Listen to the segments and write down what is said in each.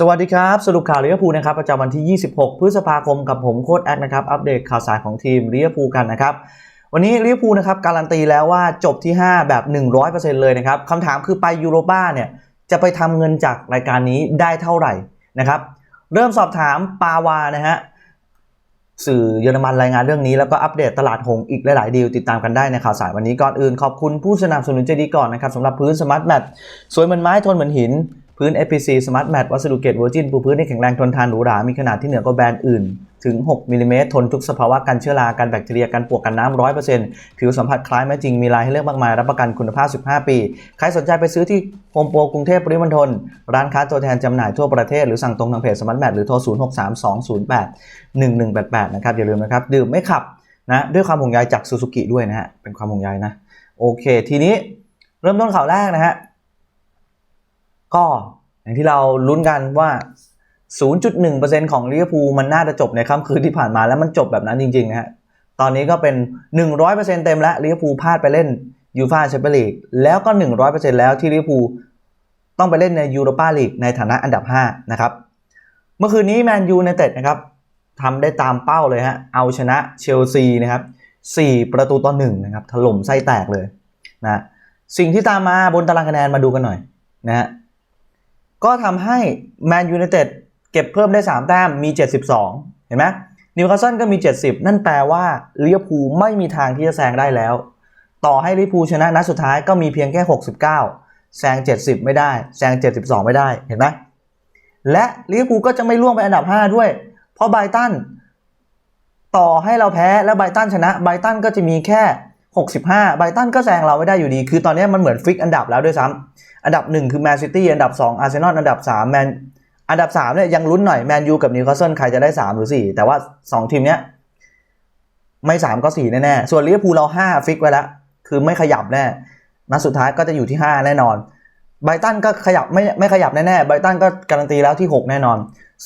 สวัสดีครับ สรุปข่าวลิเวอร์พูลนะครับประจำวันที่ 26 พฤษภาคมกับผมโค้ดแอดนะครับอัปเดตข่าวสารของทีมลิเวอร์พูลกันนะครับ วันนี้ลิเวอร์พูลนะครับการันตีแล้วว่าจบที่ 5 แบบ 100%เลยนะครับคำถามคือไปยูโรป้าเนี่ยจะไปทำเงินจากรายการนี้ได้เท่าไหร่นะครับเริ่มสอบถามปาวานะฮะสื่อเยอรมันรายงานเรื่องนี้แล้วก็อัปเดตตลาดหงส์อีกหลาย ๆ ดีลติดตามกันได้ในข่าวสายวันนี้ก่อนอื่นขอบคุณผู้สนับสนุนใจดีก่อนนะครับสำหรับพื้นสมาร์ทแมทสวยเหมือนไม้ทนเหมือนหิน พื้น FPC Smart Mat วัสดุเกรดเวอร์จินปูพื้นที่แข็งแรงทนทานหรูหรา มีขนาดที่เหนือกว่าแบรนด์อื่น ถึง 6มิลลิเมตรทนทุกสภาวะกันเชื้อรากันแบคทีเรียกันปวกกันน้ำ100%ผิวสัมผัสคล้ายไม้จริง มีลายให้เลือกมากมาย รับประกันคุณภาพ 15 ปี ใครสนใจไปซื้อที่โฮมโปรกรุงเทพปริมณฑลร้านค้าตัวแทนจำหน่ายทั่วประเทศหรือสั่งตรงทางเพจ Smart Mat หรือโทร 063208 1188 นะครับอย่าลืมนะครับดื่มไม่ขับนะด้วยความห่วงใยจากซูซูกิด้วยนะฮะเป็นความห่วงใยนะโอเค ทีนี้เริ่มต้นข่าวแรกนะฮะ ก็อย่างที่เราลุ้นกันว่า 0.1%ของลิเวอร์พูลมันน่าจะจบในค่ำคืนที่ผ่านมาแล้วมันจบแบบนั้นจริงๆนะฮะตอนนี้ก็เป็น 100%เต็มแล้วลิเวอร์พูลพลาดไปเล่นยูฟาแชมเปี้ยนลีกแล้วก็ 100%แล้วที่ลิเวอร์พูลต้องไปเล่นในยูโรปาลีกในฐานะอันดับ 5 นะครับ เมื่อคืนนี้แมนยูในเต็ดนะครับทำได้ตามเป้าเลยฮะเอาชนะเชลซีนะครับ4ประตูต่อ1นะครับถล่มไส้แตกเลยนะสิ่งที่ตามมาบนตารางคะแนนมาดูกันหน่อยนะฮะ ก็ทำให้แมนยูไนเต็ดเก็บเพิ่มได้ 3 แต้มมี 72 เห็นไหมนิวคาสเซิลก็มี 70 นั่นแปลว่าลิเวอร์พูลไม่มีทางที่จะแซงได้แล้ว ต่อให้ลิเวอร์พูลชนะนัดสุดท้ายก็มีเพียงแค่ 69 แซง 70 ไม่ได้แซง 72 ไม่ได้เห็นไหมและลิเวอร์พูลก็จะไม่ล่วงไปอันดับ 5 ด้วย เพราะไบตันต่อให้เราแพ้แล้วไบตันชนะไบตันก็จะมีแค่ 65ไบตันก็แซงเราไม่ได้อยู่ดี คือตอนนี้มันเหมือนฟิกอันดับแล้วด้วยซ้ำ อันดับ 1 คือแมนซิตี้อันดับ 2 อาร์เซนอลอันดับ3แมนอันดับ3เนี่ยยังลุ้นหน่อยแมนยูกับนิวคาสเซิลใครจะได้ 3 หรือ 4 แต่ว่า 2 ทีมเนี้ยไม่ 3 ก็ 4 แน่ๆ ส่วนลิเวอร์พูลเรา 5 ฟิกไว้แล้ว คือไม่ขยับแน่นัดสุดท้ายก็จะอยู่ที่ 5 แน่นอนไบรตันก็ขยับไม่ไม่ขยับแน่ๆไบรตันก็การันตีแล้วที่ 6 แน่นอน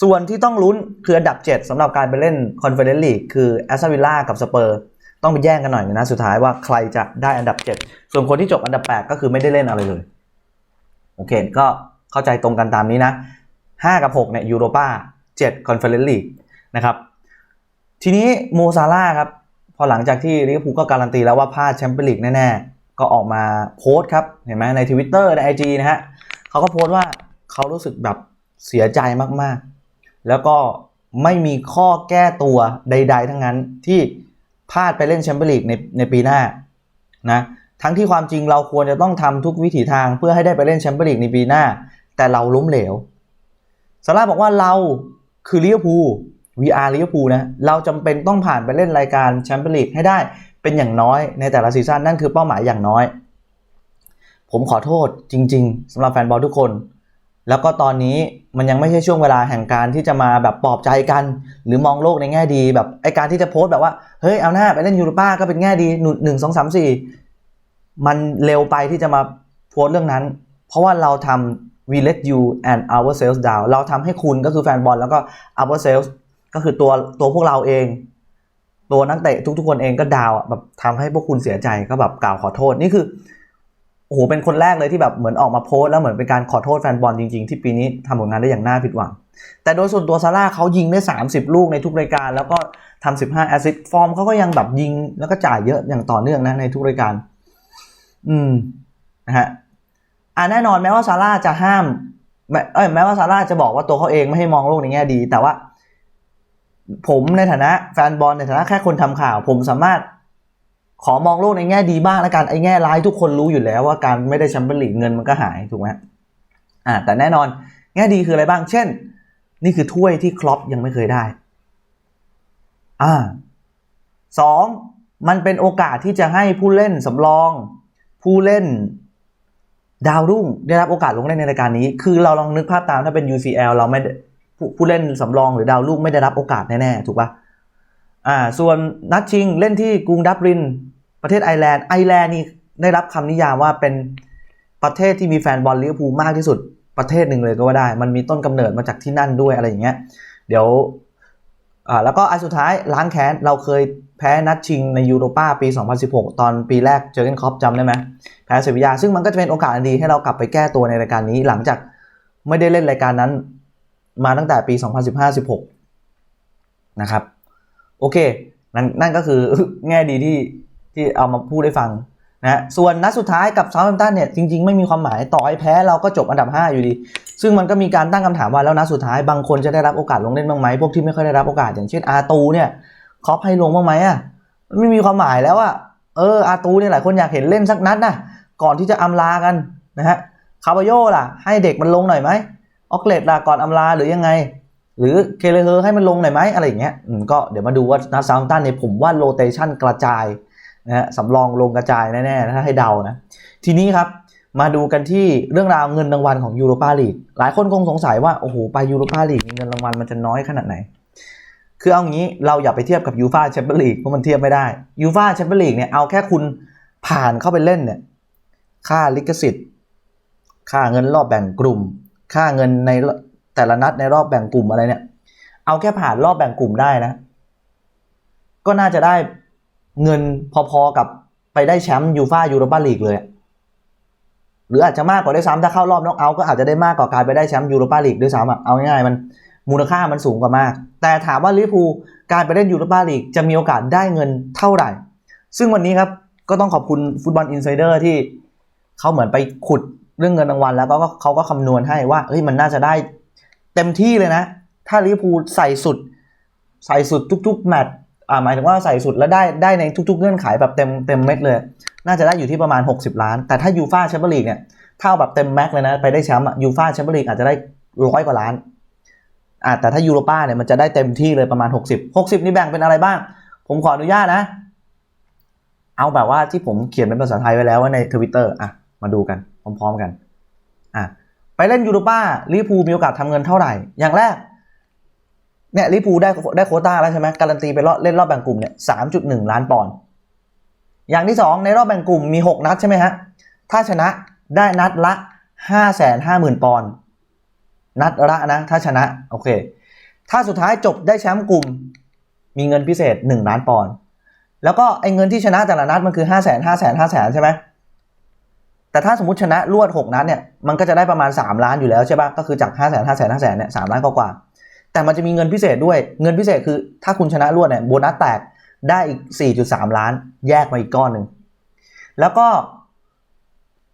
ส่วนที่ต้องลุ้นคืออันดับ 7สำหรับการไปเล่นคอนเฟอเรนซ์ลีกคือแอสตันวิลล่ากับสเปอร์ต้องไปแย่งกันหน่อยนนัดสุดท้ายว่าใครจะได้อันดับ 7 ส่วนคนที่จบอันดับ 8 ก็คือไม่ได้เล่นอะไรเลย โอเคก็เข้าใจตรงกันตามนี้นะ 5 กับ 6 เนี่ยยูโรป้า7คอนเฟอเรนซ์ลีกนะครับ ทีนี้โมซาร่าครับ พอหลังจากที่ลิเวอร์พูลก็การันตีแล้วว่าพลาดแชมเปี้ยนลีกแน่ๆ ก็ออกมาโพสต์ครับ เห็นไหมในทวิตเตอร์ในไอจีนะฮะเขาก็โพสต์ว่าเขารู้สึกแบบเสียใจมากๆ แล้วก็ไม่มีข้อแก้ตัวใด ๆ ทั้งนั้นที่พลาดไปเล่นแชมเปี้ยนลีกในในปีหน้านะ ทั้งที่ความจริงเราควรจะต้องทำทุกวิถีทางเพื่อให้ได้ไปเล่นแชมเปี้ยนลีกในปีหน้า แต่เราล้มเหลวซาร่าบอกว่าเราคือลิเวอร์พูล VR ลิเวอร์พูลนะ เราจำเป็นต้องผ่านไปเล่นรายการแชมเปี้ยนลีกให้ได้เป็นอย่างน้อยในแต่ละซีซั่นนั่นคือเป้าหมายอย่างน้อย ผมขอโทษจริง ๆสำหรับแฟนบอลทุกคน แล้วก็ตอนนี้มันยังไม่ใช่ช่วงเวลาแห่งการที่จะมาแบบปลอบใจกัน หรือมองโลกในแง่ดีแบบไอการที่จะโพสต์แบบว่าเฮ้ยเอาหน้าไปเล่นยูโรป้าก็เป็นแง่ดีหนึ่งสองสามสี่ มันเร็วไปที่จะมาโพสเรื่องนั้น เพราะว่าเราทำ we let you and ourselves down เราทำให้คุณก็คือแฟนบอลแล้วก็ ourselves ก็คือตัวตัวพวกเราเอง ตัวนักเตะทุกๆคนเองก็ดาวแบบทำให้พวกคุณเสียใจก็แบบกล่าวขอโทษนี่คือโอ้โหเป็นคนแรกเลยที่แบบเหมือนออกมาโพสแล้วเหมือนเป็นการขอโทษแฟนบอลจริงๆ ที่ปีนี้ทำผลงานได้อย่างน่าผิดหวัง แต่โดยส่วนตัวซาร่าเขายิงได้ 30 ลูกในทุกรายการ แล้วก็ทำ15แอสซิสต์ฟอร์มเขาก็ยังแบบยิงแล้วก็จ่ายเยอะอย่างต่อเนื่องนะในทุกรายการ อืมนะฮะอ่าแน่นอนแม้ว่าซาร่าจะห้ามแม้เอ้ยแม้ว่าซาร่าจะบอกว่าตัวเขาเองไม่ให้มองโลกในแง่ดี แต่ว่า ผมในฐานะแฟนบอลในฐานะแค่คนทำข่าว ผมสามารถขอมองโลกในแง่ดีบ้างแล้วกันไอ้แง่ร้ายทุกคนรู้อยู่แล้วว่าการไม่ได้แชมเปี้ยนลีกเงินมันก็หายถูกไหมอ่า แต่แน่นอน แง่ดีคืออะไรบ้าง เช่น นี่คือถ้วยที่ครอปยังไม่เคยได้ อ่าสองมันเป็นโอกาสที่จะให้ผู้เล่นสำรอง ผู้เล่นดาวรุ่งได้รับโอกาสลงเล่นในรายการนี้ คือเราลองนึกภาพตามถ้าเป็น UCL เราไม่ผู้เล่นสำรองหรือดาวรุ่งไม่ได้รับโอกาสแน่ๆถูกปะอ่า ส่วนนัดชิงเล่นที่กรุงดับลิน ประเทศไอร์แลนด์ไอร์แลนด์นี่ได้รับคำนิยามว่าเป็นประเทศที่มีแฟนบอลลิเวอร์พูลมากที่สุดประเทศหนึ่งเลยก็ว่าได้ มันมีต้นกำเนิดมาจากที่นั่นด้วยอะไรอย่างเงี้ย เดี๋ยวอ่าแล้วก็อันสุดท้ายล้างแค้นเราเคย พ้นัดชิงในยูโรป้าปี 2016 ตอนปีแรกเจอเกนคอปจำได้ไหมแพ้เซบียาซึ่งมันก็จะเป็นโอกาสอันดีให้เรากลับไปแก้ตัวในรายการนี้ หลังจากไม่ได้เล่นรายการนั้น มาตั้งแต่ปี 2015-16 นะครับ โอเค นั่นนั่นก็คือแง่ดีที่ที่เอามาพูดให้ฟังนะส่วนนัดสุดท้ายกับเซาท์แฮมป์ตันเนี่ยจริงๆ ไม่มีความหมายต่อให้แพ้เราก็จบอันดับ 5 อยู่ดี ซึ่งมันก็มีการตั้งคำถามว่าแล้วนัดสุดท้ายบางคนจะได้รับโอกาสลงเล่นบ้างไหมพวกที่ไม่ค่อยได้รับโอกาสอย่างเช่นอาตูเนี่ย คอปให้ลงบ้างไหมอะมันไม่มีความหมายแล้วอะเอออาตูเนี่ยหลายคนอยากเห็นเล่นสักนัดนะก่อนที่จะอำลากันนะฮะคาบาโยล่ะ ให้เด็กมันลงหน่อยไหมออกเลดล่ะก่อนอำลาหรือยังไง หรือเคเลเฮอร์ให้มันลงหน่อยไหมอะไรอย่างเงี้ยอืมก็เดี๋ยวมาดูว่านัดซา u ์ตันเนี่ยผมว่าโรเตชันกระจายนะฮะสำรองลงกระจายแน่ๆถ้าให้เดานะ ทีนี้ครับมาดูกันที่เรื่องราวเงินรางวัลของยูโรปาลีกหลายคนคงสงสัยว่า โอ้โห ไปยูโรปาลีกเงินรางวัลมันจะน้อยขนาดไหน คือเอางี้เราอย่าไปเทียบกับยูฟาแชมเปี้ยนลีกเพราะมันเทียบไม่ได้ยูฟาแชมเปี้ยนลีกเนี่ยเอาแค่คุณผ่านเข้าไปเล่นเนี่ยค่าลิขสิทธิ์ ค่าเงินรอบแบ่งกลุ่ม ค่าเงินในแต่ละนัดในรอบแบ่งกลุ่มอะไรเนี่ย เอาแค่ผ่านรอบแบ่งกลุ่มได้นะ ก็น่าจะได้เงินพอๆกับไปได้แชมป์ยูฟายูโรปาลีกเลย หรืออาจจะมากกว่าได้ซ้ำถ้าเข้ารอบน็อกเอาท์ก็อาจจะได้มากกว่าการไปได้แชมป์ยูโรปาลีกด้วยซ้ำอะเอาง่ายๆมัน มูลค่ามันสูงกว่ามาก แต่ถามว่าลิเวอร์พูลการไปเล่นยูโรปาลีกจะมีโอกาสได้เงินเท่าไหร่ ซึ่งวันนี้ครับก็ต้องขอบคุณฟุตบอลอินไซเดอร์ที่เขาเหมือนไปขุดเรื่องเงินรางวัลแล้วก็เขาก็คำนวณให้ว่าเฮ้ยมันน่าจะได้เต็มที่เลยนะ ถ้าลิเวอร์พูลใส่สุด ใส่สุดทุกๆแมตช์อ่าหมายถึงว่าใส่สุดแล้วได้ได้ในทุก ๆ เงื่อนไขแบบเต็มเต็มเม็ดเลย น่าจะได้อยู่ที่ประมาณ 60 ล้าน แต่ถ้ายูฟาแชมเปี้ยนลีกเนี่ยเท่าแบบเต็มแม็กเลยนะไปได้แชมป์ยูฟาแชมเปี้ยนลีกอาจจะได้ร้อยกว่าล้าน อ่าแต่ถ้ายูโรป้าเนี่ยมันจะได้เต็มที่เลยประมาณ 60 60 นี่แบ่งเป็นอะไรบ้าง ผมขออนุญาตนะ เอาแบบว่าที่ผมเขียนเป็นภาษาไทยไว้แล้วว่าในทวิตเตอร์อะมาดูกันพร้อมๆกันอะไปเล่นยูโรป้าลิเวอร์พูมีโอกาสทำเงินเท่าไหร่ อย่างแรกเนี่ยลิปูได้ได้โคต้าแล้วใช่ไหมการันตีไปรอบเล่นรอบแบ่งกลุ่มเนี่ยสามจุดหนึ่งล้านปอนด์อย่างที่สองในรอบแบ่งกลุ่มมีหกนัดใช่ไหมฮะ ถ้าชนะได้นัดละห้าแสนห้าหมื่นปอนด์ นัดละนะ ถ้าชนะ โอเค ถ้าสุดท้ายจบได้แชมป์กลุ่ม มีเงินพิเศษหนึ่งล้านปอนด์แล้วก็ไอ้เงินที่ชนะแต่ละนัดมันคือห้าแสนห้าแสนห้าแสนใช่ไหมแต่ถ้าสมมติชนะรวดหกนัดเนี่ยมันก็จะได้ประมาณสามล้านอยู่แล้วใช่ปะก็คือจากห้าแสนห้าแสนห้าแสนเนี่ยสามล้านกว่าแต่มันจะมีเงินพิเศษด้วย เงินพิเศษคือ ถ้าคุณชนะรวดเนี่ยโบนัสแตกได้อีก 4.3 ล้าน แยกมาอีกก้อนหนึ่งแล้วก็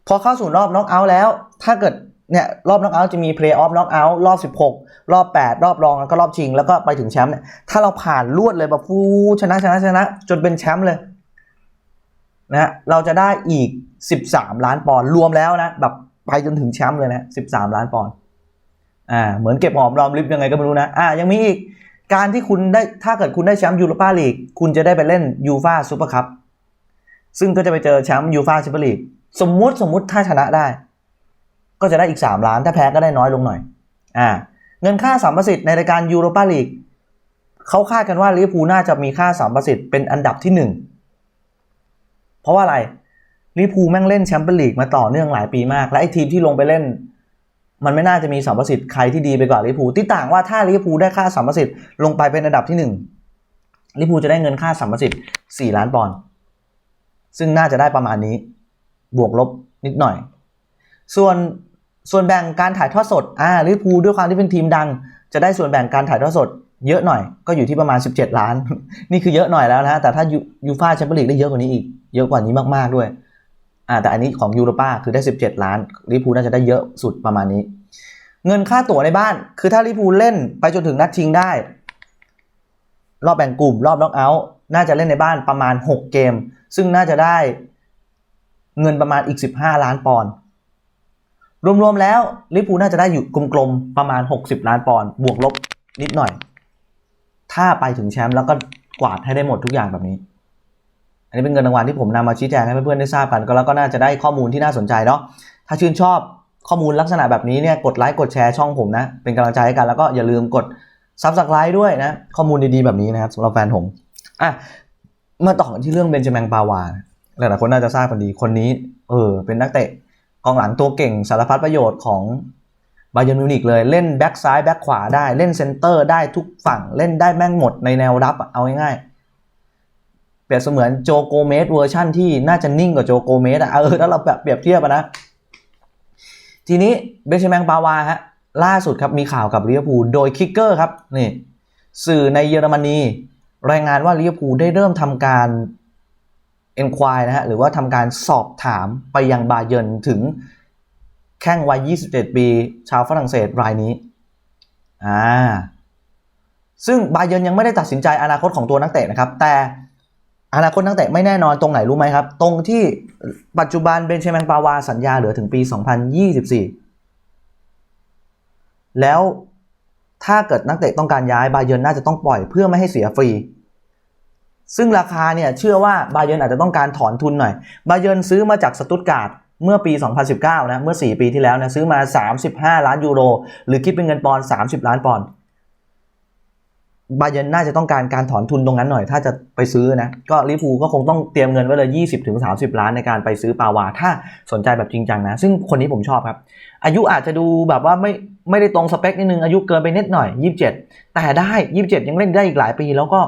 พอเข้าสู่รอบน็อกเอาท์แล้ว ถ้าเกิด เนี่ยรอบน็อกเอาท์จะมีเพลย์ออฟน็อกเอาท์รอบ 16 รอบ 8 รอบรองแล้วก็รอบชิง แล้วก็ไปถึงแชมป์เนี่ยถ้าเราผ่านรวดเลยแบบฟูชนะชนะชนะ จนเป็นแชมป์เลยนะเราจะได้อีก 13 ล้านปอนด์รวมแล้วนะแบบไปจนถึงแชมป์เลยนะ13 ล้านปอนด์อ่าเหมือนเก็บหอมรอมริบยังไงก็ไม่รู้นะอ่ายังมีอีกการที่คุณได้ถ้าเกิดคุณได้แชมป์ยูโรปาลีกคุณจะได้ไปเล่นยูฟาซูเปอร์คัพซึ่งก็จะไปเจอแชมป์ยูฟาแชมเปี้ยนลีกสมมุติสมมุติถ้าชนะได้ ก็จะได้อีก 3 ล้าน ถ้าแพ้ก็ได้น้อยลงหน่อย อ่า เงินค่าสัมประสิทธิ์ในรายการยูโรปาลีกเขาคาดกันว่าลิเวอร์พูลน่าจะมีค่าสัมประสิทธิ์เป็นอันดับที่ 1 เพราะว่าอะไรลิเวอร์พูลแม่งเล่นแชมเปี้ยนลีกมาต่อเนื่องหลายปีมาก และไอ้ทีมที่ลงไปเล่น มันไม่น่าจะมีสัมประสิทธิ์ใครที่ดีไปกว่าลิเวอร์พูลที่ต่างว่าถ้าลิเวอร์พูลได้ค่าสัมประสิทธิ์ลงไปเป็นอันดับที่หนึ่งลิเวอร์พูลจะได้เงินค่าสัมประสิทธิ์4ล้านปอนด์ซึ่งน่าจะได้ประมาณนี้ บวกลบนิดหน่อย ส่วน ส่วนแบ่งการถ่ายทอดสดอ่าลิเวอร์พูลด้วยความที่เป็นทีมดัง จะได้ส่วนแบ่งการถ่ายทอดสด เยอะหน่อยก็อยู่ที่ประมาณ 17 ล้าน นี่คือเยอะหน่อยแล้วนะแต่ถ้ายูฟาแชมเปี้ยนลีกได้เยอะกว่านี้อีกเยอะกว่านี้มากๆด้วยอ่าแต่อันนี้ของยูโรป้าคือได้ 17 ล้านลิเวอร์พูลน่าจะได้เยอะสุดประมาณนี้ เงินค่าตั๋วในบ้าน คือถ้าลิเวอร์พูลเล่นไปจนถึงนัดชิงได้ รอบแบ่งกลุ่ม รอบน็อกเอาท์น่าจะเล่นในบ้านประมาณ 6 เกม ซึ่งน่าจะได้เงินประมาณอีก 15 ล้านปอนด์ รวมๆแล้วลิเวอร์พูน่าจะได้อยู่กลมๆประมาณ 60 ล้านปอนด์บวกลบนิดหน่อย ถ้าไปถึงแชมป์แล้วก็กวาดให้ได้หมดทุกอย่างแบบนี้ อันนี้เป็นเงินรางวัลที่ผมนำมาชี้แจงให้เพื่อนๆได้ทราบกันก็แล้วก็น่าจะได้ข้อมูลที่น่าสนใจเนาะถ้าชื่นชอบข้อมูลลักษณะแบบนี้เนี่ยกดไลค์กดแชร์ช่องผมนะ เป็นกำลังใจให้กันแล้วก็อย่าลืมกดซับสไคร b e ด้วยนะ ข้อมูลดีๆแบบนี้นะครับสำหรับแฟนผมอะมาต่อกันที่เรื่องเบนจามินปาวาหลายๆคนน่าจะทราบกันดีคนนี้ เออเป็นนักเตะ องหลังตัวเก่งสารพัดประโยชน์ของบาเยอร์มิวนิกเลยเล่นแบ็กซ้ายแบ็กขวาได้เล่นเซนเตอร์ได้ทุกฝั่งเล่นได้แม่งหมดในแนวรับเอาง่ายๆเปรียบเสมือนโจโกเมสเวอร์ชั่นที่น่าจะนิ่งกว่าโจโกเมสอะเออถ้าเราแบบเปรียบเทียบนะ ทีนี้เบนชแมงปาวาฮะล่าสุดครับมีข่าวกับลิเวอร์พูลโดยคิกเกอร์ครับนี่สื่อในเยอรมนีรายงานว่าลิเวอร์พูลได้เริ่มทำการ enquire นะฮะหรือว่าทำการสอบถามไปยังบาเยินถึงแข้งวัย 27 ปี ชาวฝรั่งเศสรายนี้อ่าซึ่งบาเยินยังไม่ได้ตัดสินใจอนาคตของตัวนักเตะนะครับ แต่อนาคตนักเตะไม่แน่นอนตรงไหนรู้ไหมครับ ตรงที่ปัจจุบันเบนเชแมงปาวาสัญญาเหลือถึงปี 2024 แล้วถ้าเกิดนักเตะต้องการย้ายบาเยินน่าจะต้องปล่อยเพื่อไม่ให้เสียฟรี ซึ่งราคาเนี่ยเชื่อว่าบาเยนอาจจะต้องการถอนทุนหน่อย บาเยนซื้อมาจากสตุตการ์ดเมื่อปี 2019 นะ เมื่อ 4 ปีที่แล้วนะซื้อมา 35 ล้านยูโร หรือคิดเป็นเงินปอนด์30 ล้านปอนด์บาเยนน่าจะต้องการการถอนทุนตรงนั้นหน่อย ถ้าจะไปซื้อนะ ก็ลิเวอร์พูก็คงต้องเตรียมเงินไว้เลย 20-30 ล้านในการไปซื้อปาวา ถ้าสนใจแบบจริงจังนะ ซึ่งคนนี้ผมชอบครับ อายุอาจจะดูแบบว่าไม่ไม่ได้ตรงสเปคนิดนึงอายุเกินไปนิดหน่อย 27 แต่ได้ 27 ยังเล่นได้อีกหลายปีแล้วก็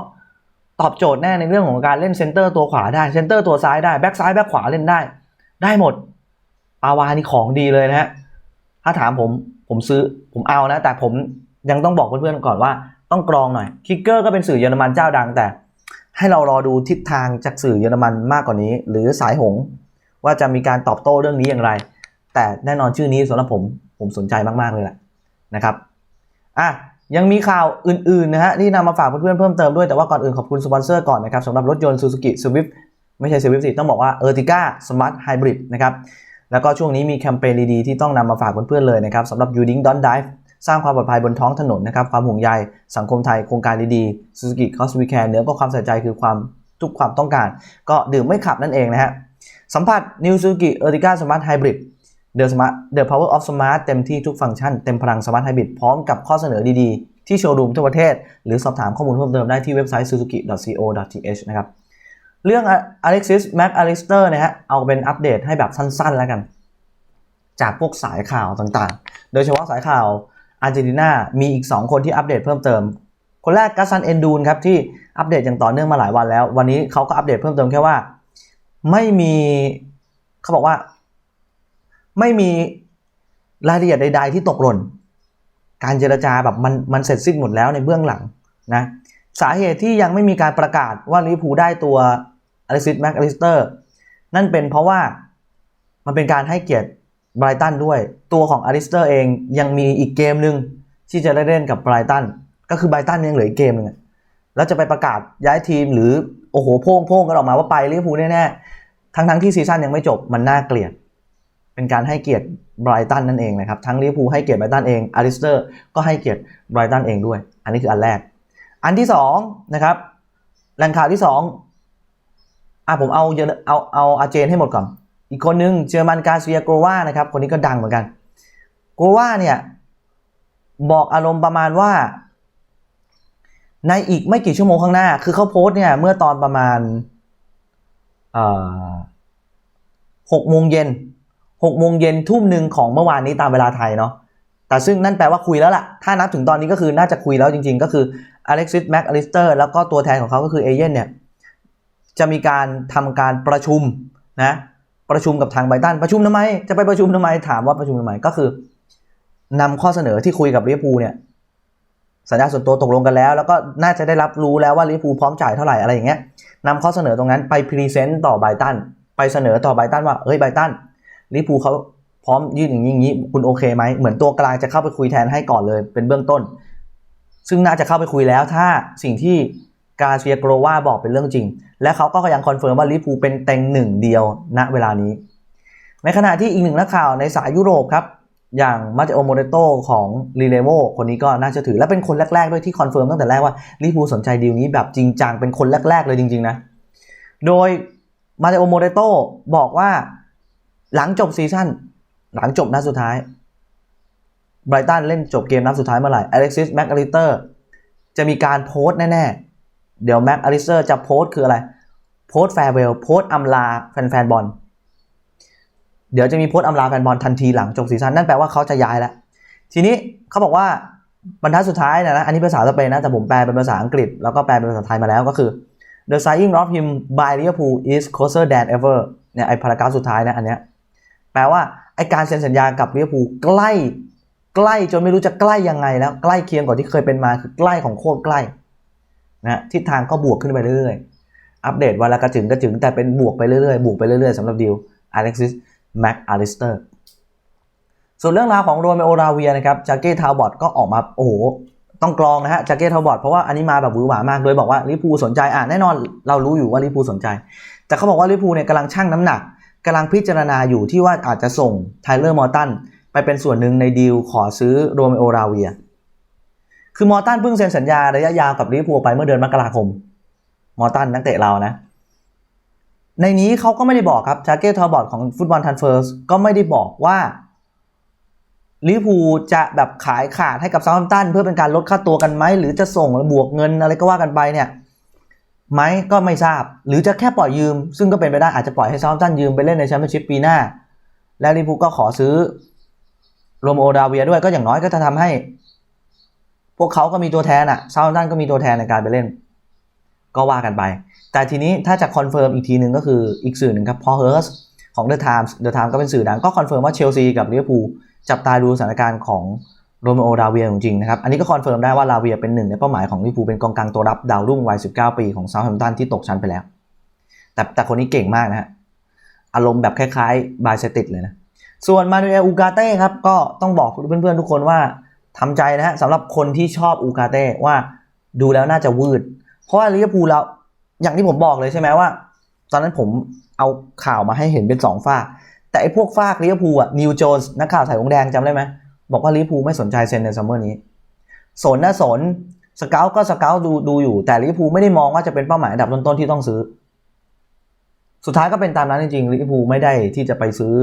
ตอบโจทย์แน่ในเรื่องของการเล่นเซนเตอร์ตัวขวาได้เซนเตอร์ตัวซ้ายได้แบ็กซ้ายแบ็กขวาเล่นได้ ได้หมดปาวานี่ของดีเลยนะฮะถ้าถามผมผมซื้อผมเอานะ แต่ผมยังต้องบอกเพื่อนๆก่อนว่าต้องกรองหน่อยคิกเกอร์ก็เป็นสื่อเยอรมันเจ้าดังแต่ ให้เรารอดูทิศทางจากสื่อเยอรมันมากกว่านี้ หรือสายหง ว่าจะมีการตอบโต้เรื่องนี้อย่างไร แต่แน่นอนชื่อนี้สำหรับผมผมสนใจมากๆเลยแหละนะครับอะ ยังมีข่าวอื่นๆนะฮะที่นำมาฝากเพื่อนๆเพิ่มเติมด้วยแต่ว่าก่อนอื่นขอบคุณสปอนเซอร์ก่อนนะครับสำหรับรถยนต์ Suzuki Swift ไม่ใช่ Swift สิต้องบอกว่าเอ Ertiga Smart Hybrid นะครับแล้วก็ช่วงนี้มีแคมเปญดีๆที่ต้องนำมาฝากเพื่อนๆเลยนะครับสำหรับ u d i n g Don't Dive สร้างความปลอดภัยบนท้องถนนนะครับความห่วงใยสังคมไทยโครงการดีๆ Suzuki Cost We Care เหนือกว่าความใส่ใจคือความทุกความต้องการ ก็ดื่มไม่ขับนั่นเองนะฮะสัมผัส New Suzuki Ertiga Smart Hybrid The Smart The Power of Smart เต็มที่ทุกฟังก์ชันเต็มพลัง Smart Hybrid พร้อมกับข้อเสนอดีๆ ที่โชว์รูมทั่วประเทศ หรือสอบถามข้อมูลเพิ่มเติมได้ที่เว็บไซต์ suzuki.co.th นะครับ เรื่อง Alexis Mac Alister นะฮะเอาเป็นอัปเดตให้แบบสั้นๆแล้วกัน จากพวกสายข่าวต่างๆ โดยเฉพาะสายข่าวอาร์เจนตินา มีอีก 2 คนที่อัปเดตเพิ่มเติม คนแรกกัสซันเอนดูนครับที่อัปเดตอย่างต่อเนื่องมาหลายวันแล้ว วันนี้เขาก็อัปเดตเพิ่มเติมแค่ว่า ไม่มีเขาบอกว่า ไม่มีรายละเอียดใด ๆ ที่ตกหล่น การเจรจาแบบมันมันเสร็จสิ้นหมดแล้วในเบื้องหลังนะสาเหตุที่ยังไม่มีการประกาศว่าลิเวอร์พูลได้ตัวอลิซิสแม็กอลิสเตอร์นั่นเป็นเพราะว่ามันเป็นการให้เกียรติไบรตันด้วย ตัวของอลิสเตอร์เองยังมีอีกเกมหนึ่งที่จะได้เล่นกับไบรตันก็คือไบรตันยังเหลืออีกเกมหนึงแล้วจะไปประกาศย้ายทีมหรือโอ้โหโพ่งโพ่งกันออกมาว่าไปลิเวอร์พูลแน่ๆทั้งทั้งๆที่ซีซั่นยังไม่จบมันน่าเกลียด เป็นการให้เกียรติไบรตันนั่นเองนะครับ ทั้งลิเวอร์พูลให้เกียรติไบรตันเองอลิสเตอร์ก็ให้เกียรติไบรตันเองด้วย อันนี้คืออันแรก อันที่สองนะครับแหล่งข่าวที่สองอะผมเอาเยอะเอาเอาอาเจนให้หมดก่อน อีกคนนึงเจอร์มันกาเซียโกรวานะครับ คนนี้ก็ดังเหมือนกันโกรวาเนี่ยบอกอารมณ์ประมาณว่า ในอีกไม่กี่ชั่วโมงข้างหน้า คือเขาโพสต์เนี่ยเมื่อตอนประมาณหกโมงเย็น หกโมงเย็นทุ่มหนึ่งของเมื่อวานนี้ตามเวลาไทยเนาะแต่ซึ่งนั่นแปลว่าคุยแล้วล่ะ ถ้านับถึงตอนนี้ก็คือน่าจะคุยแล้วจริงๆ ก็คืออเล็กซิสแม็กอลิสเตอร์แล้วก็ตัวแทนของเขาก็คือเอเย่นเนี่ยจะมีการทำการประชุมนะประชุมกับทางไบตันประชุมทำไม จะไปประชุมทำไมถามว่าประชุมทำไมก็คือนำข้อเสนอที่คุยกับลิเวอร์พูลเนี่ยสัญญาส่วนตัวตกลงกันแล้ว แล้วก็น่าจะได้รับรู้แล้วว่าลิเวอร์พูลพร้อมจ่ายเท่าไหร่อะไรอย่างเงี้ยนำข้อเสนอตรงนั้นไปพรีเซนต์ต่อไบตันไปเสนอต่อไบตันว่าเอ้ยไบตัน ลิเวอร์พูเขาพร้อมยื่นอย่างนี้อย่างนี้คุณโอเคไหมเหมือนตัวกลางจะเข้าไปคุยแทนให้ก่อนเลย เป็นเบื้องต้น ซึ่งน่าจะเข้าไปคุยแล้วถ้าสิ่งที่กาเซียโกรวาบอกเป็นเรื่องจริง และเขาก็ยังคอนเฟิร์มว่าลิเวอร์พูเป็นเต็งหนึ่งเดียวณเวลานี้ ในขณะที่อีกหนึ่งนักข่าวในสายยุโรปครับอย่างมาเตโอโมเรโตของรีเลโวคนนี้ก็น่าจะถือและเป็นคนแรก ๆ ด้วยที่คอนเฟิร์มตั้งแต่แรกว่าลิเวอร์พูสนใจดีลนี้แบบจริงจังเป็นคนแรก ๆ เลยจริง ๆ นะ โดยมาเตโอโมเรโตบอกว่า หลังจบซีซั่นหลังจบนัดสุดท้ายไบรตันเล่นจบเกมนัดสุดท้ายเมื่อไหร่อเล็กซิสแม็กอลิเตอร์จะมีการโพสต์แน่ ๆ เดี๋ยวแม็กอลิสเตอร์จะโพสต์คืออะไร โพสต์แฟร์เวลโพสต์อำลาแฟนๆบอลเดี๋ยวจะมีโพสต์อำลาแฟนบอลทันทีหลังจบซีซั่นนั่นแปลว่าเขาจะย้ายแล้ว ทีนี้เขาบอกว่าบรรทัดสุดท้ายนะนะอันนี้ภาษาสเปนนะ แต่ผมแปลเป็นภาษาอังกฤษ แล้วก็แปลเป็นภาษาไทยมาแล้วก็คือ the signing of him by Liverpool is closer than ever เนี่ยไอ้พารากราฟสุดท้ายนะอันเนี้ย แปลว่าไอการเซ็นสัญญากับลิเวอร์พูลใกล้ ใกล้จนไม่รู้จะใกล้ยังไงแล้วใกล้เคียงกว่าที่เคยเป็นมาคือใกล้ของโคตรใกล้นะทิศทางก็บวกขึ้นไปเรื่อยๆ อัปเดตวันละกระจึงกระจึงแต่เป็นบวกไปเรื่อยๆ บวกไปเรื่อยๆสำหรับดิวอเล็กซิสแม็กอาริสเตอร์ส่วนเรื่องราวของโรเมโอราเวียนะครับจากเก้ทาวบอตก็ออกมาโอ้โหต้องกรองนะฮะจากเก้ทาวบอตเพราะว่าอันนี้มาแบบหวือหวามากโดยบอกว่าลิปูสนใจอะแน่นอนเรารู้อยู่ว่าลิปูสนใจ แต่เขาบอกว่าลิปูเนี่ยกำลังชั่งน้ำหนัก กำลังพิจารณาอยู่ที่ว่าอาจจะส่งไทเลอร์มอร์ตันไปเป็นส่วนหนึ่งในดีลขอซื้อโรเมโอราเวีย คือมอร์ตันเพิ่งเซ็นสัญญาระยะยาวกับลิเวอร์พูลไปเมื่อเดือนมกราคม มอร์ตันนักเตะเรานะ ในนี้เขาก็ไม่ได้บอกครับชาเก้ทอบอร์ดของฟุตบอลทันเฟิร์สก็ไม่ได้บอกว่าลิเวอร์พูลจะแบบขายขาดให้กับซา u ์ตันเพื่อเป็นการลดค่าตัวกันไหมหรือจะส่งบวกเงินอะไรก็ว่ากันไปเนี่ย ไหมก็ไม่ทราบ หรือจะแค่ปล่อยยืม ซึ่งก็เป็นไปได้อาจจะปล่อยให้ซา u ์ h ม m ตันยืมไปเล่นในแชมเปี้ยนชิพปีหน้า แล้วลิเวอร์พูลก็ขอซื้อโรโมดาเวียด้วยก็อย่างน้อยก็จะทำให้ พวกเขาก็มีตัวแทนอะซา u ์ h ม m ตันก็มีตัวแทนในการไปเล่น ก็ว่ากันไป แต่ทีนี้ถ้าจะคอนเฟิร์มอีกทีหนึ่งก็คืออีกสื่อหนึ่งครับพอเฮิร์สของ The Times The Times ก็เป็นสื่อดังก็คอนเฟิร์มว่าเชลซีกับลิเวอร์พูลจับตาดูสถานการณ์ของ โรเมโอราเวียจริงๆนะครับ อันนี้ก็คอนเฟิร์มได้ว่าลาเวียเป็นหนึ่งในเป้าหมายของลิเวอร์พูเป็นกองกลางตัวรับดาวรุ่งวัย 19 ปีของเซาท์แฮมป์ตันที่ตกชั้นไปแล้ว แต่แต่คนนี้เก่งมากนะฮะ อารมณ์แบบคล้ายๆ บายเซติดเลยนะ ส่วนมานูเอลอูกาเต้ครับ ก็ต้องบอกเพื่อนๆทุกคนว่าทำใจนะฮะสำหรับคนที่ชอบอูกาเต้ว่าดูแล้วน่าจะวืด เพราะว่าลิเวอร์พูลเราอย่างที่ผมบอกเลยใช่ไหมว่า ตอนนั้นผมเอาข่าวมาให้เห็นเป็นสองฝากแต่ไอ้พวกฝากลิเวอร์พูลอะนิวโจนส์นักข่าวสายวงแดงจำได้ไหม บอกว่าลิพูไม่สนใจเซ็นในซัมเมอร์นี้ สนนะสนสเกลก็สเกลดูดูอยู่ แต่ลิพูไม่ได้มองว่าจะเป็นเป้าหมายอันดับต้นๆที่ต้องซื้อ สุดท้ายก็เป็นตามนั้นจริงๆลิพูไม่ได้ที่จะไปซื้อ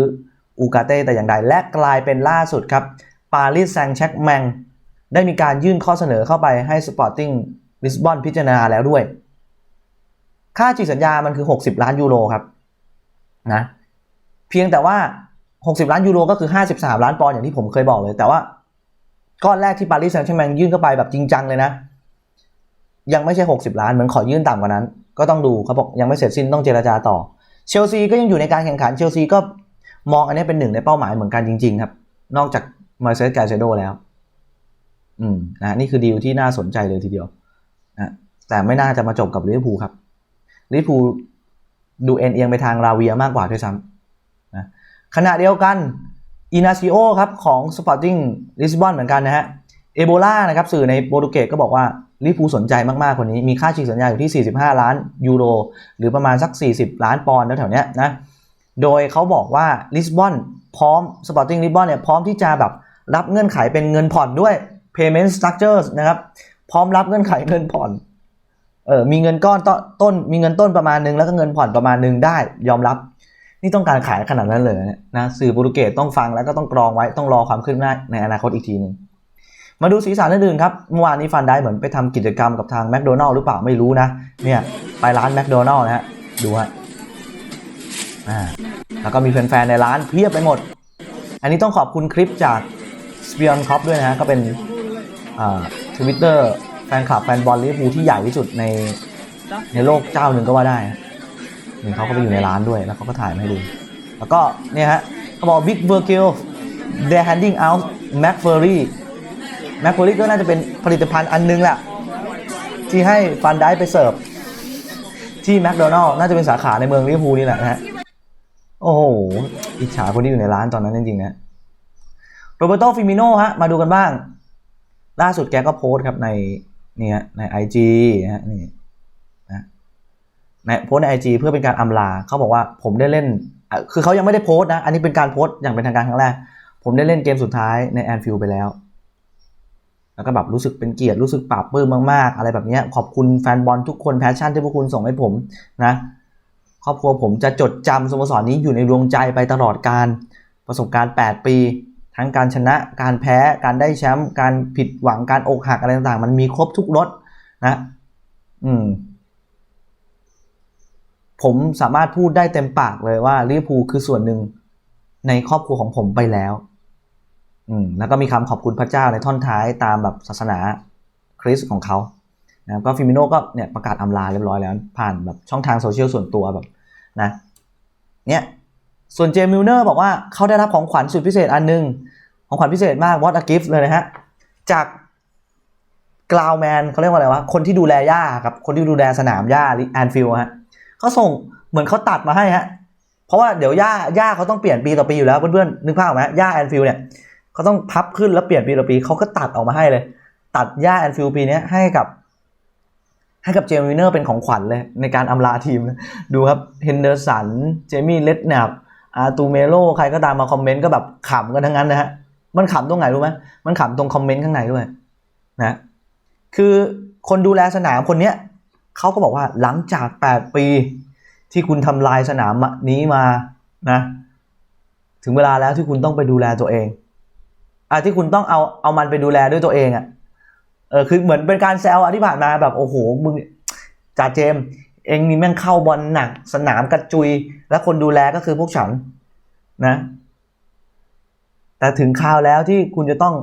อูกาเต้แต่อย่างใดและกลายเป็นล่าสุดครับปารีสแซงต์แชร์กแมงได้มีการยื่นข้อเสนอเข้าไปให้สปอร์ติ้งลิสบอนพิจารณาแล้วด้วย ค่าจีสัญญามันคือ 60 ล้านยูโรครับนะเพียงแต่ว่า 60 ล้านยูโรก็คือ 53 ล้านปอนด์อย่างที่ผมเคยบอกเลย แต่ว่าก้อนแรกที่ปารีสแซงต์แชร์แมงยื่นเข้าไปแบบจริงจังเลยนะ ยังไม่ใช่ 60 ล้านเหมือนขอยื่นต่ำกว่านั้น ก็ต้องดูเขาบอกยังไม่เสร็จสิ้นต้องเจรจาต่อ เชลซีก็ยังอยู่ในการแข่งขันเชลซีก็มองอันนี้เป็นหนึ่งในเป้าหมายเหมือนกันจริง ๆ ครับ นอกจากมาเซสกาเซโดแล้ว อืมนะนี่คือดีลที่น่าสนใจเลยทีเดียวนะแต่ไม่น่าจะมาจบกับลิเวอร์พูลครับลิเวอร์พูลดูเอ็นเอียงไปทางราเวียมากกว่าด้วยซ้ำ ขณะเดียวกันอินาซิโอครับของ Sporting Lisbon เหมือนกันนะฮะเอโบลานะครับสื่อในโปรตุเกสก็บอกว่าลิเวอร์พูสนใจมากๆคนนี้มีค่าฉีกสัญญาอยู่ที่ 45 ล้านยูโรหรือประมาณสัก 40 ล้านปอนด์แถวๆนี้นะโดยเขาบอกว่าลิสบอนพร้อม Sporting Lisbon เนี่ยพร้อมที่จะแบบรับเงื่อนไขเป็นเงินผ่อนด้วย payment structures นะครับพร้อมรับเงื่อนไขเงินผ่อนเออมีเงินก้อนต้นมีเงินต้นประมาณนึงแล้วก็เงินผ่อนประมาณนึงได้ยอมรับ นี่ต้องการขายขนาดนั้นเลยเนี่ยนะสื่อโปรตุเกสต้องฟังแล้วก็ต้องกรองไว้ต้องรอความคืบหน้าในอนาคตอีกทีหนึ่งมาดูสีสันอื่นๆครับเมื่อวานนี้ฟันได้เหมือนไปทำกิจกรรมกับทางแมคโดนัลล์หรือเปล่าไม่รู้นะเนี่ยไปร้านแมคโดนัลล์นะฮะดูฮะอ่าแล้วก็มีแฟนๆในร้านเพียบไปหมด อันนี้ต้องขอบคุณคลิปจากสเปียนคอปด้วยนะฮะก็เป็นทวิตเตอร์แฟนคลับแฟนบอลลิเวอร์พูลที่ใหญ่ที่สุดในในโลกเจ้าหนึ่งก็ว่าได้ หนึ่งเขาก็ไปอยู่ในร้านด้วย แล้วเขาก็ถ่ายมาให้ดู แล้วก็เนี่ยฮะเขาบอก Big v i r g i l they're handing out McFlurry McFlurry ก็น่าจะเป็นผลิตภัณฑ์อันนึงแหละที่ให้ฟันได้ไปเสิร์ฟที่แมคโดนัลล์น่าจะเป็นสาขาในเมืองลิเวอร์พูลนี่แหละนะฮะ โอ้โห อิจฉาคนที่อยู่ในร้านตอนนั้นจริงๆนะโรเบโตฟิมิโนฮะ มาดูกันบ้าง ล่าสุดแกก็โพสต์ครับในนี่ฮะในไอจีนะฮะนี่ ในโพสในไอจีเพื่อเป็นการอำลาเขาบอกว่าผมได้เล่น คือเขายังไม่ได้โพสต์นะ อันนี้เป็นการโพสต์อย่างเป็นทางการครั้งแรก ผมได้เล่นเกมสุดท้ายในแอนฟิลไปแล้ว แล้วก็แบบรู้สึกเป็นเกียรติรู้สึกปลาบปลื้มมากๆ อะไรแบบนี้ขอบคุณแฟนบอลทุกคนแพชชั่นที่พวกคุณส่งให้ผมนะ ครอบครัวผมจะจดจำสโมสรนี้อยู่ในดวงใจไปตลอดการประสบการณ์ 8 ปี ทั้งการชนะการแพ้การได้แชมป์การผิดหวังการอกหักอะไรต่างๆ มันมีครบทุกรสนะ อืม ผมสามารถพูดได้เต็มปากเลยว่าลิเวอร์พูลคือส่วนหนึ่งในครอบครัวของผมไปแล้ว อืมแล้วก็มีคำขอบคุณพระเจ้าในท่อนท้ายตามแบบศาสนาคริสต์ของเขานะครับก็ฟิมิโนก็เนี่ยประกาศอำลาเรียบร้อยแล้ว ผ่านแบบช่องทางโซเชียลส่วนตัวแบบนะเนี่ยส่วนเจมิลเนอร์บอกว่าเขาได้รับของขวัญสุดพิเศษอันหนึง ของขวัญพิเศษมาก what a gift เลยนะฮะ จากกราวแมนเขาเรียกว่าอะไรวะ คนที่ดูแลหญ้าครับคนที่ดูแลสนามหญ้าแอนฟิลฮะ เขาส่งเหมือนเขาตัดมาให้ฮะ เพราะว่าเดี๋ยวหญ้าหญ้าเขาต้องเปลี่ยนปีต่อปีอยู่แล้วเพื่อนๆนึกภาพไหมหญ้าแอนฟิลเนี่ยเขาต้องพับขึ้นแล้วเปลี่ยนปีต่อปีเขาก็ตัดออกมาให้เลย ตัดหญ้าแอนฟิลปีนี้ให้กับ ให้กับเจมส์วินเนอร์เป็นของขวัญเลยในการอำลาทีมดูครับเฮนเดอร์สันเจมี่เลดแนบอาตูเมโลใครก็ตามมาคอมเมนต์ก็แบบขำกันทั้งนั้นนะฮะมันขำตรงไหนรู้ไหมมันขำตรงคอมเมนต์ข้างในด้วยนะ คือคนดูแลสนามคนเนี้ย เขาก็บอกว่าหลังจาก 8 ปีที่คุณทำลายสนามนี้มานะถึงเวลาแล้วที่คุณต้องไปดูแลตัวเองอะที่คุณต้องเอาเอามันไปดูแลด้วยตัวเองอะเออคือเหมือนเป็นการแซวอะที่ผ่านมาแบบโอ้โหมึงจ่าเจมส์เองนี่แม่งเข้าบอลหนัก สนามกระจุย และคนดูแลก็คือพวกฉันนะ แต่ถึงคราวแล้วที่คุณจะต้อง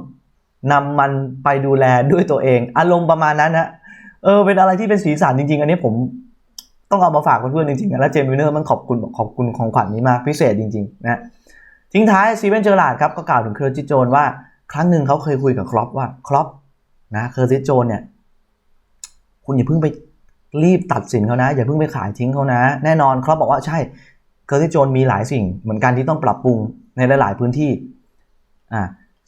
นำมันไปดูแลด้วยตัวเอง อารมณ์ประมาณนั้นนะ เออเป็นอะไรที่เป็นสีสันจริง ๆ อันนี้ผมต้องเอามาฝากเพื่อนๆจริงๆนะแล้วเจมส์วินเนอร์มันขอบคุณขอบคุณของขวัญนี้มากพิเศษจริงๆนะทิ้งท้ายซีเวนเจอร์ลาดครับก็กล่าวถึงเคอร์ติโจนว่าครั้งหนึ่งเขาเคยคุยกับครอปว่าครอปนะเคอร์ติโจนเนี่ยคุณอย่าเพิ่งไปรีบตัดสินเขานะ อย่าเพิ่งไปขายทิ้งเขานะ แน่นอนครอปบอกว่าใช่เคอร์ติโจนมีหลายสิ่ง เหมือนกันที่ต้องปรับปรุงในหลาย ๆ พื้นที่อ่า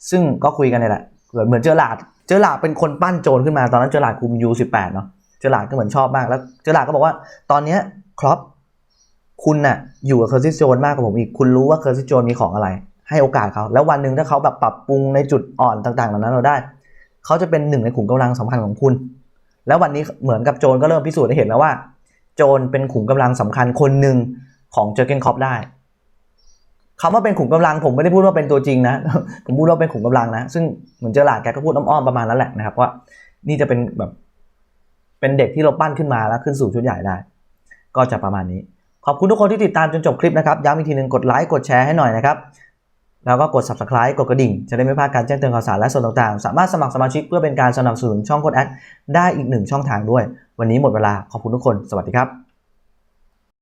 ซึ่งก็คุยกันเนี่ยแหละเหมือนเจอร์ลาด เจอร์ลาเป็นคนปั้นโจนขึ้นมาตอนนั้นเจอร์ลาคุมยูสิบแปดเนาะเจอร์ลาก็เหมือนชอบมากแล้ว เจอร์ลาก็บอกว่าตอนเนี้ยครอปคุณน่ะอยู่กับเคอร์ติสโจนมากกว่าผมอีกคุณรู้ว่าเคอร์ติสโจนมีของอะไร ให้โอกาสเขา แล้ววันหนึ่งถ้าเขาแบบปรับปรุงในจุดอ่อนต่างๆเหล่านั้นเราได้ เขาจะเป็นหนึ่งในขุมกำลังสำคัญของคุณ แล้ววันนี้เหมือนกับโจนก็เริ่มพิสูจน์ให้เห็นแล้วว่า โจนเป็นขุมกำลังสำคัญคนหนึ่งของเจอเกนคอปได้ คำว่าเป็นขุมกำลังผมไม่ได้พูดว่าเป็นตัวจริงนะ ผมพูดว่าเป็นขุมกำลังนะ ซึ่งเหมือนเจอหลาดแกก็พูดอ้อมๆประมาณนั้นแหละนะครับว่านี่จะเป็นแบบเป็นเด็กที่เราปั้นขึ้นมาแล้วขึ้นสู่ชุดใหญ่ได้ ก็จะประมาณนี้ ขอบคุณทุกคนที่ติดตามจนจบคลิปนะครับย้ำอีกทีหนึ่งกดไลค์กดแชร์ให้หน่อยนะครับแล้วก็กด subscribe กดกระดิ่ง จะได้ไม่พลาดการแจ้งเตือนข่าวสารและส่วนต่างๆ สามารถสมัครสมาชิกเพื่อเป็นการสนับสนุนช่องโคดแอดได้อีกหนึ่งช่องทางด้วย วันนี้หมดเวลาขอบคุณทุกคน สวัสดีครับ